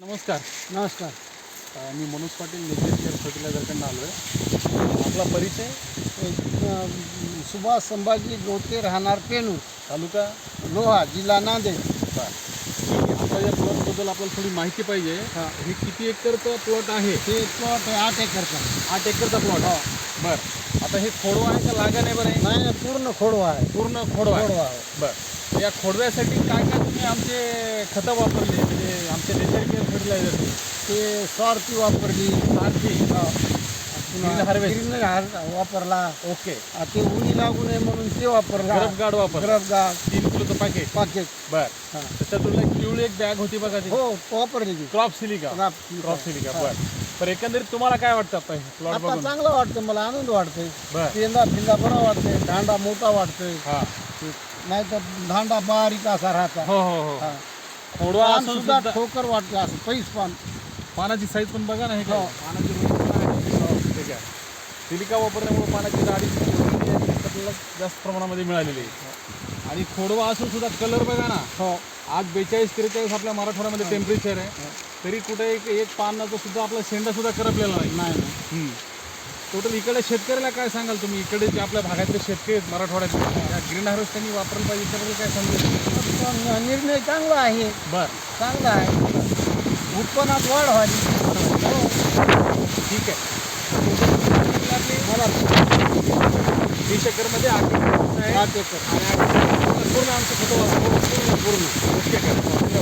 नमस्कार नमस्कार। मी मनोज पाटील नेचर केअर फर्टिलायझरकडनं आलो आहे आपला परिचय? सुभाष संभाजी गोते राहणार पेनू तालुका? लोहा जिल्हा नांदेड. आता या प्लॉटबद्दल आपल्याला थोडी माहिती पाहिजे. हा. हे किती एकरचं प्लॉट आहे? ते प्लॉट आहे आठ एकरचा. आठ एकरचा प्लॉट? हो. बर. आता हे खोडवा आहे का लागा नाही बरं हे? नाही पूर्ण खोडवा आहे. पूर्ण खोडवा आहे. खोडवा आहे. बर. या खोडव्यासाठी काय काय तुम्ही आमचे खतं वापरले म्हणजे आमचे केअर फर्टिलायझर ते स्वार्थी वापरली Green harvest. ग्रीन वापरला. ओके आ, ते लागू नये म्हणून ते वापरला. गरफ गाड वापर गरफ गाड तीन किलोचं पॅकेट पाकेट बर. हा. एक पिवळी एक बॅग होती बघा ती. हो वापरली crop silica crop crop silica हा. बर. पण एकंदरीत तुम्हाला काय वाटतं प्लॉट आता बघून? चांगलं वाटतं मला आनंद वाटतोय. बर. पेंदा फिंदा बरा वाटतंय दांडा मोठा वाटतोय. हा. नाही तर दांडा बारीक असा राहता. हो हो हो. हा. खोडवा पान असून सुद्धा सुद्धा ठोकर वाटतं असं पैस पान. पानाची साईज पण बघा ना हे काय. हो. पानाची रुंदी पण आहे. हो, ठीक आहे सिलिका वापरल्यामुळे पानाची जाडी आपल्याला जास्त प्रमाणामध्ये मिळालेली आहे. आणि खोडवा असून सुद्धा कलर बघा ना. हो. आज बेचाळीस त्रेचाळीस आपल्या मराठवाड्यामध्ये टेम्परेचर आहे. तरी कुठे एक एक पानाचा सुद्धा आपला शेंडा सुद्धा करपलेला नाही. नाही नाही. टोटल इकडे शेतकऱ्याला काय सांगाल तुम्ही? इकडे जे आपल्या भागातले शेतकरी आहेत मराठवाड्यातले त्या ग्रीन हार्वेस्ट त्यांनी वापरलं पाहिजे त्याबद्दल काय पण निर्णय चांगला आहे. बर. चांगला आहे. उत्पन्नात वाढ व्हावी. ठीक आहे. मला वीस एकरमध्ये आठ एकर आहे. आठ एकर. आणि आठ एकर. पूर्ण आमचं खतं वापरून पूर्ण पूर्ण. ओके.